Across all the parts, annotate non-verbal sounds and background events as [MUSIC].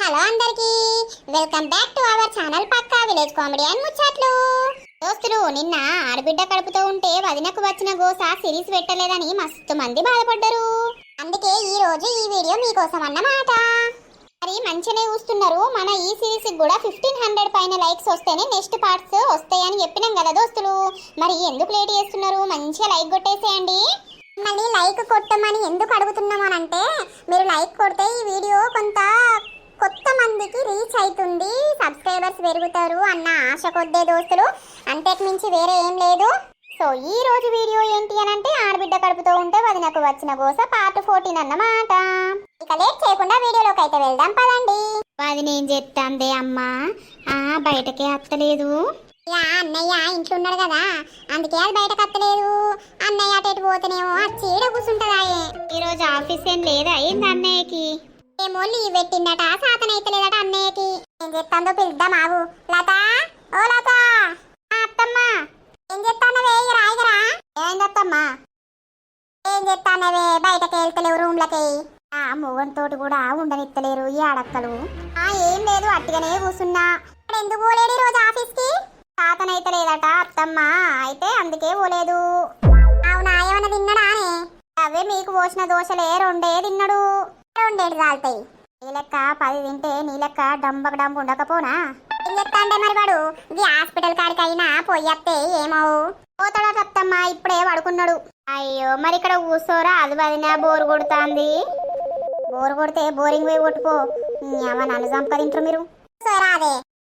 Hello అందరికి. Welcome back to our channel Pakka village comedy and ముచ్చట్లు. దోస్తులు నిన్న ఆడబిడ్డ కడుపుతో ఉంటే వదినకు వచ్చిన గోస సిరీస్ పెట్టలేదని మస్తు మంది బాధపడ్డారు. అందుకే ఈ రోజు ఈ వీడియో మీకోసం అన్నమాట మరి మంచిగానే చూస్తున్నారు. మన ఈ సిరీస్ కూడా ఫిఫ్టీన్ హండ్రెడ్ పైన లైక్స్ వస్తేనే నెక్స్ట్ పార్ట్స్ వస్తాయని చెప్పినాం కదా దోస్తులు. మరి ఎందుకు లేట్ చేస్తున్నారు? మంచిగా లైక్ కొట్టేసేయండి. మళ్ళీ లైక్ కొట్టమని ఎందుకు అడుగుతున్నామనంటే మీరు లైక్ కొడితే ఈ వీడియో కొంత కొత్త మందికి రీచ్ అవుతుంది సబ్స్క్రైబర్స్ పెరుగుతారు అన్న ఆశ కొద్దే దోస్తులు. అంతకు మించి వేరే ఏం లేదు. సో ఈ రోజు వీడియో ఏంటి అని అంటే ఆడబిడ్డ కడుపుతో ఉంటే వదినకు వచ్చిన గోస పార్ట్ ఫోర్టీన్ అన్నమాట. ఇక లేట్ చేయకుండా వీడియోలోకి అయితే వెళ్దాం పదండి. వదినేం చెప్తాందే అమ్మా? ఆ బయటకే అత్తలేదు. అన్నయ్య ఇంట్లో ఉన్నాడు కదా. అందుకే అది బయటకు అత్తలేదు. అన్నయ్య అటు పోతేనేమో వచ్చి ఈడ కూర్చుంటదాయే ఈ రోజు ఆఫీస్ ఏం లేదా? ఏంది అన్నయ్యకి? ఏమో లీవ్ పెట్టిందట సాతన అయితలేదట అన్నయ్యకి. ఏం చెప్తాందో పిలుద్దాం ఆవు లత? ఓ లత! అత్తమ్మ. ఏం చెప్తానవే ఇక రాయిగరా ఏం అత్తమ్మా? ఏం చెప్తానవే బయటకి వెళ్తలేవు రూమ్లకి. ఆ మొగన్ తోటి కూడా ఉండనిత్తలేరు ఈ ఆడక్కలు ఆ ఏం లేదు అట్టిగానే కూర్చున్నా ఎందుకు పోలేడు ఈ రోజు ఆఫీస్కి? తాతనైతే లేదట అత్తమ్మ. అయితే అందుకే పోలేదు. అవునా? ఏమన్నా తిన్నాడానే? అవే మీకు పోసిన దోశలే రెండే తిన్నాడు. రెండేడు చాలుతాయి ఈ లెక్క పది తింటే నీ లెక్క డంబక డంబు ఉండకపోనా? ఏం చెప్తాండే మరి వాడు? ఇది హాస్పిటల్ కాడికి అయినా పోయేస్తే ఏమవు? పోతాడో అత్తమ్మ ఇప్పుడే పడుకున్నాడు. అయ్యో మరి ఇక్కడ కూర్చోరా అది వదినా బోరు కొడుతాంది. బోరు కొడితే బోరింగ్ పోయి కొట్టుకో. ఏమన్నా నన్ను సంపాదించరు మీరు. కూర్చోరా అదే.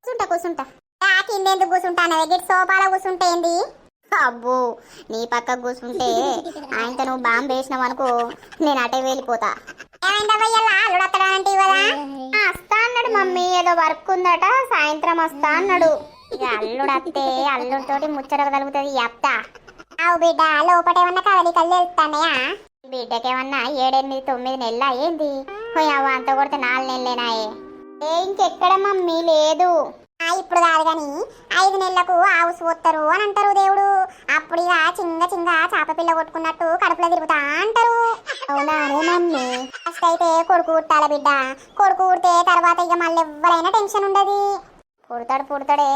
కూర్చుంటా కూర్చుంటా. ఆ, కిందెందుకు కూర్చుంటాను గిట్ సోఫాలో కూర్చుంటే ఏంది? అబ్బో నీ పక్క కూర్చుంటే ఆయనతో నువ్వు బాంబు వేసినావు అనుకో నేను అటే వెళ్ళిపోతా. వస్తా అన్నాడు మమ్మీ ఏదో వర్క్ ఉందట సాయంత్రం వస్తా అన్నాడు. ఇక అల్లుడు అత్తే అల్లుడితోటి ముచ్చట కలుగుతుంది అత్త అవు బిడ్డ లోపట ఏమన్నా కదలికలు తెలుస్తానయా బిడ్డకేమన్నా ఏడెనిమిది తొమ్మిది నెలలు అయ్యింది. అవ్వ అంత కొడితే నాలుగు నెలలేనాయే. ఏ ఇంకెక్కడ మమ్మీ? లేదు. ఇప్పుడు కాదు కానీ ఐదు నెలలకు ఆవు పోతారు అని అంటారు దేవుడు. అప్పుడు ఇక చింగ చింగ చాప పిల్ల కొట్టుకున్నట్టు కడుపులో తిరుగుతా అంటారు. అవునా మమ్మీ? ఫస్ట్ అయితే కొడుకు పుట్టాల బిడ్డ. కొడుకు పుడితే తర్వాత ఇక మళ్ళీ ఎవరైనా టెన్షన్ ఉండదు. పుడతాడు పుడతాడే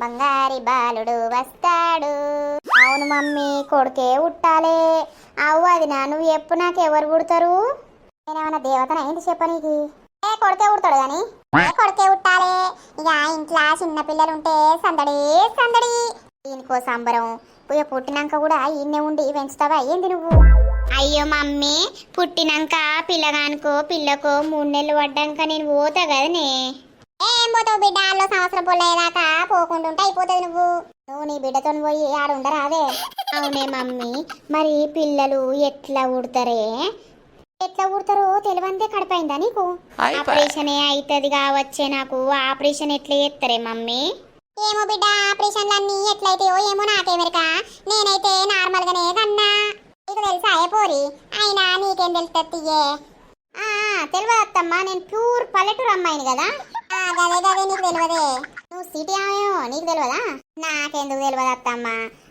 బంగారి బాలుడు వస్తాడు. అవును మమ్మీ కొడుకే ఉట్టాలే అవ్వు అది నా నువ్వు ఎప్పుడు నాకు ఎవరు పుడతారు? నేనేమన్నా దేవతన ఏంటి చెప్పనీకి. ఏ కొడుకే ఉడతాడు కానీ కొడుకే ఉట్టాలే? ఇక ఇంట్లో చిన్న పిల్లలు ఉంటే సందడి సందడి. దీనికో సంబరం. ఇక పుట్టినాక కూడా ఈయనే ఉండి పెంచుతావా? ఏంది నువ్వు? అయ్యో మమ్మీ పుట్టినాక పిల్లగానికో పిల్లకో మూడు నెలలు పడ్డాక నేను పోతా కదనే. ఏం పోతావు బిడ్డ? ఆల్లో సంవత్సరం పొల్లయ్యేదాకా పోకుండా ఉంటే అయిపోతుంది నువ్వు. నువ్వు నీ బిడ్డతో పోయి ఆడ ఉండరాదే అవునే మమ్మీ మరి పిల్లలు ఎట్లా ఉడతారే ఎట్లా ఊడతారో తెలివంతే కడపైందా నీకు? ఆపరేషన్ అవుతుంది కావచ్చే నాకు. ఆపరేషన్ ఎట్లా చేస్తారే మమ్మీ? ఏమో బిడ్డ ఆపరేషన్లన్నీ ఎట్లయితాయో ఏమో నాకేమెరక నేనైతే నార్మల్ గానే కన్నా. నీకు తెలుసా ఏ పోరి? అయినా నీకేం తెలుస్తుంది తెలియదు అత్తమ్మా నేను ప్యూర్ పల్లెటూరు అమ్మాయిని కదా. ఆ, గదే గదే నీకు తెలియదే నువ్వు సిటీ ఆమెమో నీకు తెలియదా నాకెందుకు తెలియదు అత్తమ్మ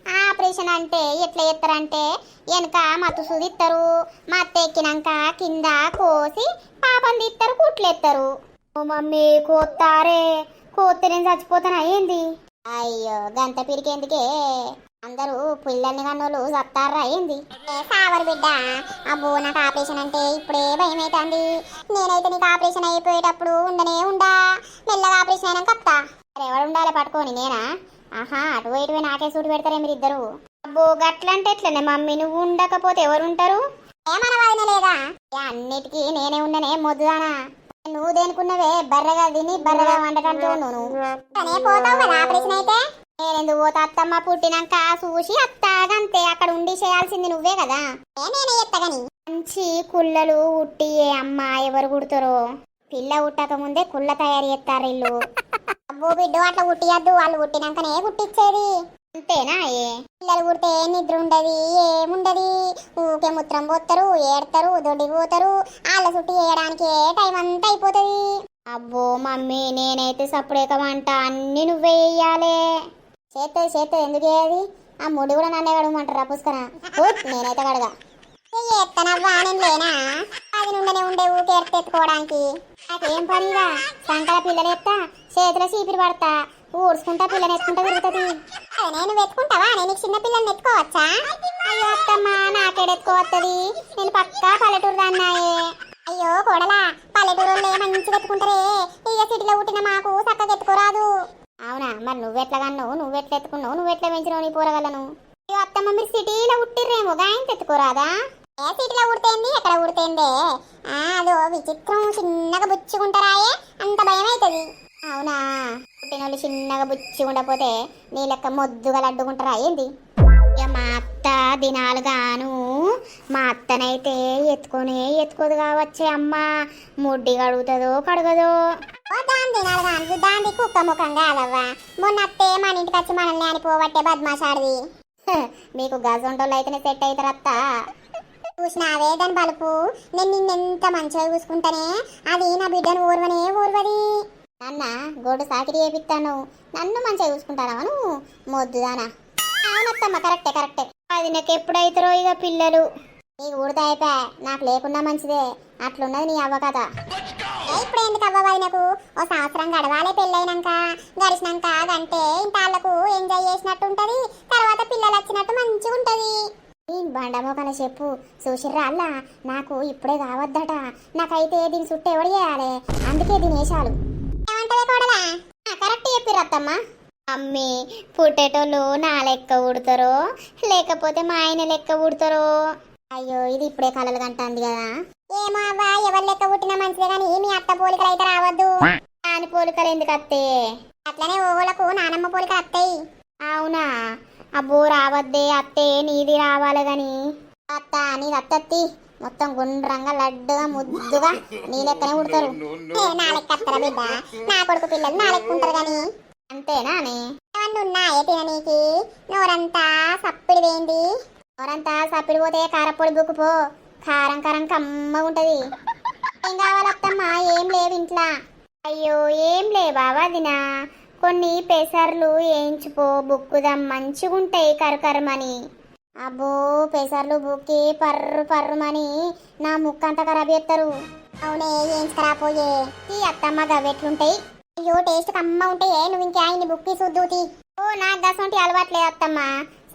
ఆపరేషన్ అంటే ఎట్లా చేస్తారంటే వెనక మత్తు సుదిస్తారు మత్తు ఎక్కినాక కింద కోసి పాపం తీస్తారు కుట్లేస్తారు ఓ మమ్మీ కోత్తారే కోస్తే నేను చచ్చిపోతానా? ఏంది? అయ్యో గంత పిరికేందుకే? అందరూ పిల్లల్ని కన్నోళ్ళు చత్తారా ఏంది? సావరు బిడ్డ అబ్బో నాకు ఆపరేషన్ అంటే ఇప్పుడే భయం అవుతుంది నేనైతే నీకు ఆపరేషన్ అయిపోయేటప్పుడు ఉండనే ఉండా. మెల్లగా ఆపరేషన్ అయినాక మరి ఎవరు ఉండాలి పట్టుకొని నేనా? ఆహా అటు ఇటు నాకే సూటి పెడతారే మీరు ఇద్దరు. అబ్బో గట్లంటే ఎట్లనే? మమ్మీ నువ్వు ఉండకపోతే ఎవరు ఉంటారు లేదా? అన్నిటికీ నేనే ఉండనే మొద్దుదానా? నువ్వు దేనికున్నవే? బర్రగా తిని బర్రగా వండటంటూ నువ్వు. పోతావు కదా ఆపరేషన్ అయితే? నేనెందుకు పోతా? అత్తమ్మ పుట్టినాక చూసి అత్తాగంతే అక్కడ ఉండి చేయాల్సింది నువ్వే కదా. నేనే ఎత్తగని మంచి కుళ్ళలు ఉట్టి అమ్మ ఎవరు కుడతారో? పిల్ల ఉట్టక ముందే కుళ్ళ తయారు చేస్తారు ఇల్లు. అబ్బో బిడ్డు అట్లా కుట్టియద్దు. వాళ్ళు కుట్టినాకనే కుట్టించేది అంతేనా ఏ? పిల్లలు పుడితే నిద్ర ఉండదు? ఏముండదు? ఊకే ముత్రం పోతారు ఏడతారు దొడ్డి పోతారు. వాళ్ళ చుట్టూ వేయడానికి టైం అంతా అయిపోతుంది? అబ్బో మమ్మీ నేనైతే సప్పుడేకమంట అన్ని నువ్వే వేయాలే చేస్తుంది చేస్తుంది ఎందుకు చేయాలి? ఆ ముడి కూడా నన్నే కడగమంటారా పుస్తకన నేనైతే కడగా. ఎత్తనవ్వా నేను లేనా అది నుండనే ఉండే ఊకే ఎత్తుకోవడానికి నాకేం పనిరా సంకల పిల్లలు చేతిలో చీపిరి పడతా ఊడ్చుకుంటా పిల్లని ఎత్తుకుంటా తిరుగుతుంది. అదే నేను వెతుకుంటావా? నేను చిన్న పిల్లల్ని ఎత్తుకోవచ్చా అయ్యో అత్తమ్మా నాకేడెత్తుకోవత్తది నేను పక్కా పల్లెటూరు దాన్నాయే. అయ్యో కోడలా పల్లెటూరులో మంచిగా ఎత్తుకుంటారే ఇక సిటీలో పుట్టిన మాకు చక్కగా ఎత్తుకోరాదు అవునా? మరి నువ్వెట్లా కన్నావు? నువ్వెట్లా ఎత్తుకున్నావు నువ్వెట్లా పెంచినావు నీ పోరగలను అయ్యో అత్తమ్మ మీరు సిటీలో పుట్టిర్రేమో గాయం ఎత్తుకోరాదా ఏ సిటీలో ఉడితేంది ఎక్కడ ఉడితేందే ఆ, అదో విచిత్రం చిన్నగా బుచ్చుకుంటారాయే. అంత భయం అవుతుంది అవునా? పుట్టినోళ్ళు చిన్నగా బుచ్చి నీ లెక్క మొద్దుగా లడ్డుకుంటారా? ఏంది? ఇక మా అత్త దినాలు గాను మా అత్తనైతే ఎత్తుకొని ఎత్తుకోదు కావచ్చే అమ్మ. ముడ్డి కడుగుతుందో కడగదో. దాని దినాలు దాని కుక్క ముఖం కాదవ్వా. మొన్న అత్తే మన ఇంటికి వచ్చి మనల్ని అనిపోవట్టే బద్మాషాడిది. మీకు గజొంటోళ్ళు అయితేనే సెట్ అవుతారు అత్త చూసినావే దాని బలుపు. నేను నిన్నెంత మంచిగా చూసుకుంటానే అది నా బిడ్డను ఓర్వనే ఓర్వది. నాన్న గోడు సాకిరి చేపిస్తాను నన్ను మంచిగా చూసుకుంటానా నువ్వు? మొద్దుదానా అవునత్తమ్మ కరెక్టే కరెక్టే. అది నాకు ఎప్పుడైతారో ఇక పిల్లలు. నీకు ఊడితే అయిపోయా నాకు లేకుండా మంచిదే. అట్లున్నది నీ అవ్వ కదా ఇప్పుడు ఎందుకు అవ్వవాలి నాకు? ఓ సంవత్సరం గడవాలే పెళ్ళైనాక గడిచినాక అంటే వాళ్ళకు ఎంజాయ్ చేసినట్టు ఉంటది తర్వాత పిల్లలు వచ్చినట్టు మంచిగా ఉంటది బండమోకల చెప్పు? చూసిర్రా అల్లా? నాకు ఇప్పుడే కావద్దట. నాకైతే దీని చుట్టూ ఎవడు చేయాలి అందుకే దీని వేషాలు ఏమంటది కోడలా? కరెక్ట్ చెప్పిరత్తమ్మ అత్తమ్మ. అమ్మి పుట్టేటోళ్ళు నా లెక్క ఉడతారో లేకపోతే మా ఆయన లెక్క ఉడతారో అయ్యో ఇది ఇప్పుడే కలలు కంటుంది కదా. ఏమో అవ్వా ఎవరి లెక్క పుట్టినా మంచిదే కానీ మీ అత్త పోలికలు అయితే రావద్దు. దాని పోలికలు ఎందుకు అత్తే అట్లనే ఓవులకు నానమ్మ పోలికలు అత్తయి అవునా? అబ్బో రావద్దే అత్తే నీది రావాలి గాని. అత్త నీది అత్తత్తి. మొత్తం గుండ్రంగా లడ్డుగా ముద్దుగా నీ లెక్కనే పుడతారు ఏ, నా లెక్క అత్తరా బిడ్డ? నా కొడుకు పిల్లలు నా లెక్క ఉంటారు గాని. అంతేనా తిననీకి నోరంతా సప్పిడి వేంది నోరంతా సప్పిడి పోతే కారపొడి బుక్కుపో కారం కారం కమ్మ ఉంటది. ఏం కావాలత్తమ్మా ఏం లేవు ఇంట్లో. అయ్యో ఏం లేవా వదినా? కొన్ని పెసర్లు వేయించుకో. బుక్కుదాం మంచిగుంటాయి కరకరమని. అబ్బో పెసర్లు బుక్కి పర్రు పర్రుమని. నా ముక్క అంతా ఖరాబ్ చేస్తారు అవునే వేయించుకరాపోయే ఈ అత్తమ్మ గవెట్లుంటాయి అయ్యో టేస్ట్ కమ్మ ఉంటాయే. నువ్వు ఇంకా ఆయన్ని బుక్కి చూద్దూతి ఓ నాకు దసంటి అలవాట్లేదు అత్తమ్మ.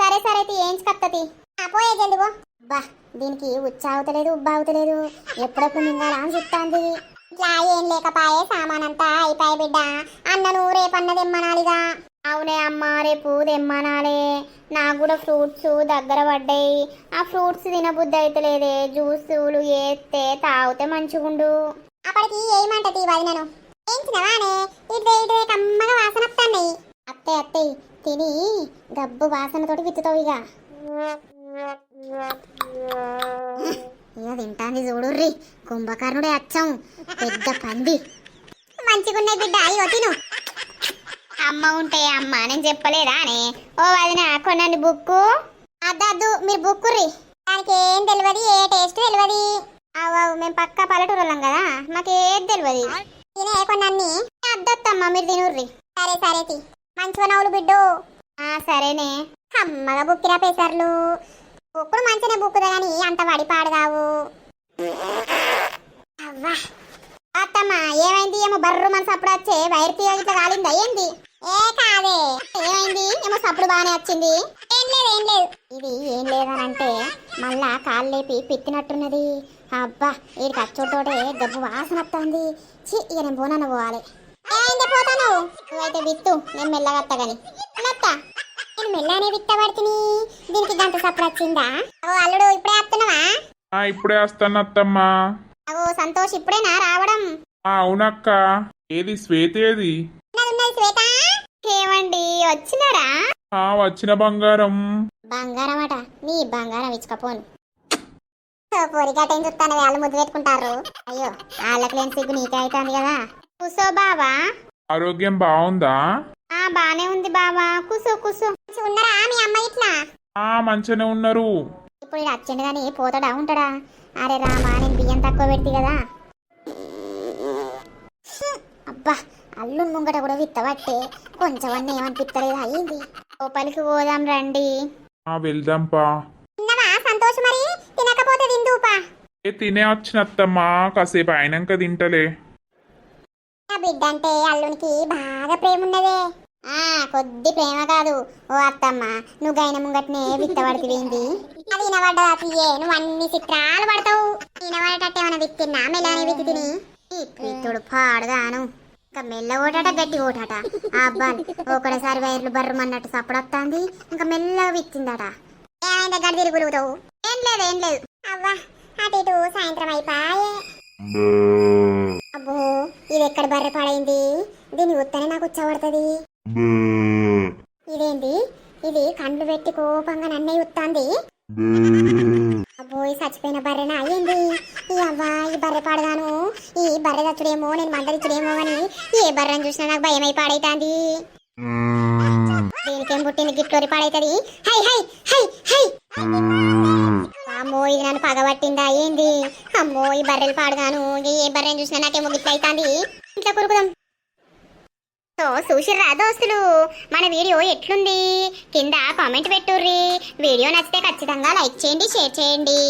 సరే సరే తీ ఏంచుకత్తది అపోయే జల్దిగో బా దీనికి ఉచ్చావుతలేదు ఉబ్బావుతలేదు ఎప్పుడెప్పుడు మింగాలా అని చెప్తాంది ఇట్లా ఏం లేకపాయే సామానంతా అయిపోయి బిడ్డ. అన్నను రేపన్నది ఎమ్మనాలిగా అవునే అమ్మ రేపు తెమ్మనాలే. నాకు కూడా ఫ్రూట్స్ దగ్గర పడ్డాయి. ఆ ఫ్రూట్స్ తినబుద్ధి అయితే లేదే జ్యూసులు వేస్తే తాగితే మంచిగుండు. అప్పటికి ఏమంటది వదినను? ఏంచినవానే కమ్మగా వాసన వస్తున్నాయి అత్తే అత్తే తిని గబ్బు వాసనతోటి విత్తుతావు ఇక. [LAUGHS] ఇక చూడు చూడుర్రి కుంభకర్ణుడే అచ్చం. పెద్ద పంది. మంచిగున్నాయి బిడ్డ అయ్యో తిను. అమ్మ ఉంటాయి అమ్మ నేను చెప్పలేదా అని? ఓ వదిన కొనండి బుక్కు. అద్దద్దు మీరు బుక్కుర్రి దానికి ఏం తెలియదు ఏ టేస్ట్ తెలియదు అవ్వవు మేము పక్క పల్లెటూరు వాళ్ళం కదా మాకు ఏది తెలియదు తినే కొన్నీ అద్దత్తమ్మ మీరు తినుర్రి సరే సరే తి. మంచిగా నవ్వులు బిడ్డు సరేనే. అమ్మగా బుక్కిరా పేసర్లు. బుక్కులు మంచిగానే బుక్కుదా కానీ అంత వడి కావు. అవ్వా. అత్తమ్మ ఏమైంది? ఏమో బర్రు మనసు సప్పుడు వచ్చే వైర్ తీగ ఇట్లా కాలిందా? ఏంది? ఏ కాదే ఏమైంది? ఏమో సప్పుడు బాగానే వచ్చింది. ఏం లేదు ఏం లేదు. ఇది ఏం లేదనంటే మళ్ళా కాలు లేపి పిత్తినట్టున్నది. అబ్బా ఈ అచ్చుతోటే డబ్బు వాసన వస్తుంది చి ఇక నేను పోనాను పోవాలి. ఏమైంది? పోతాను నువ్వైతే విత్తు నేను మెల్లగా వస్తా నత్తా. మెల్లనే విత్తబడుతుంది దీనికి గంట సప్పుడు వచ్చిందా? ఓ అల్లుడు ఇప్పుడే వస్తున్నావా? ఆ ఇప్పుడే వస్తాను అత్తమ్మా. అగో సంతోష్ ఇప్పుడేనా రావడం? ఆ అవునక్క. ఏది శ్వేత ఏది? ఉన్నది శ్వేత. ఏమండి వచ్చినారా? ఆ వచ్చిన బంగారం. బంగారం అట నీ బంగారం ఇచ్చుకపోను. పోరి గట్టేం చూస్తాను వాళ్ళు ముద్దు పెట్టుకుంటారు. అయ్యో వాళ్ళకి లేని సిగ్గు నీకే అవుతుంది కదా. కుసో బావా. ఆరోగ్యం బాగుందా? ఆ బానే ఉంది బావా. కుసో కుసో. ఉన్నారా మీ అమ్మ ఇట్లా? ఆ మంచిగానే ఉన్నారు. ఇప్పుడు ఇది వచ్చిండు కానీ పోతాడా ఉంటాడా? అరే రామా నేను బియ్యం తక్కువ పెడితే కదా. అబ్బా అల్లు ముంగట కూడా విత్తబట్టే కొంచెం అన్న ఏమనిపిస్తలేదు? అయ్యింది లోపలికి పోదాం రండి. ఆ వెళ్దాంపా తిన్నవా? సంతోష్ మరి? తినకపోతే ఏ తినే వచ్చిన అత్తమ్మా కాసేపు అయినాక తింటలే. బిడ్డ అంటే అల్లునికి బాగా ప్రేమ ఉన్నదే. ఆ కొద్ది ప్రేమ కాదు. ఓ అత్తమ్మ నువ్వు గైన ముంగట్నే విత్తబడిపోయింది అది వినబడ్డదా తీయే? నువ్వు అన్ని చిత్రాలు పడతావు. వినబడేటట్టు ఏమైనా విత్తిన్నా మెల్లని విత్తి తిని విత్తుడు పాడుగాను. ఇంకా మెల్ల ఓటాట గట్టి ఓటాట. ఆ అబ్బాలు ఒకటేసారి వైర్లు బర్రమన్నట్టు సప్పుడొత్తాంది. ఇంకా మెల్లగా విత్తిందట. ఏమైందా గడి గురుగుతావు ఏం లేదు ఏం లేదు. అవ్వా అటు ఇటు సాయంత్రం అయిపోయే. అబ్బో. ఇది ఎక్కడ బర్రె పాడైంది? దీని ఉత్తనే నాకు ఉచ్చబడుతుంది ఇదేంటి ఇది కండ్లు పెట్టి కోపంగా నన్నే ఉత్తాంది. అబ్బో. ఈ చచ్చిపోయిన బర్రెన? అయ్యింది ఈ అవ్వా ఈ బర్రె పాడగాను? ఈ బర్రె దచ్చుడేమో నేను మందరిచ్చుడేమో అని ఏ బర్రెని చూసినా నాకు భయమై పాడైతాంది. దీనికేం పుట్టింది గిట్లోరి పాడైతుంది? హై హై హై హై! ఇది నన్ను పగబట్టిందా ఏంది? అమ్మో ఈ బర్రెలు పాడుగాను. ఏ బర్రెని చూసినా నాకేమో గిట్ల అవుతుంది ఇంట్లో కొరుకుదాం. సో చూసిర్రా దోస్తులు మన వీడియో ఎట్లుంది? కింద కామెంట్ పెట్టుర్రి. వీడియో నచ్చితే ఖచ్చితంగా లైక్ చేయండి షేర్ చేయండి.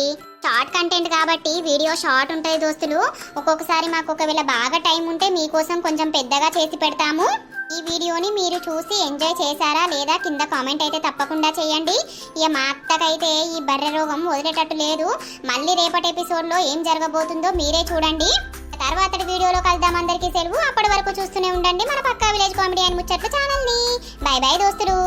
షార్ట్ కంటెంట్ కాబట్టి వీడియో షార్ట్ ఉంటాయి దోస్తులు. ఒక్కొక్కసారి మాకు ఒకవేళ బాగా టైం ఉంటే మీకోసం కొంచెం పెద్దగా చేసి పెడతాము. ఈ వీడియోని మీరు చూసి ఎంజాయ్ చేశారా లేదా కింద కామెంట్ అయితే తప్పకుండా చేయండి. ఇక మా అత్తకైతే ఈ బర్రె రోగం వదిలేటట్టు లేదు. మళ్ళీ రేపటి ఎపిసోడ్లో ఏం జరగబోతుందో మీరే చూడండి. తర్వాత వీడియోలో కలుద్దాం అందరికీ సెలవు. అప్పటి వరకు చూస్తూనే ఉండండి మన పక్కా విలేజ్ కామెడీ అని ముచ్చట్లు ఛానల్ని. బై బాయ్ దోస్తులు.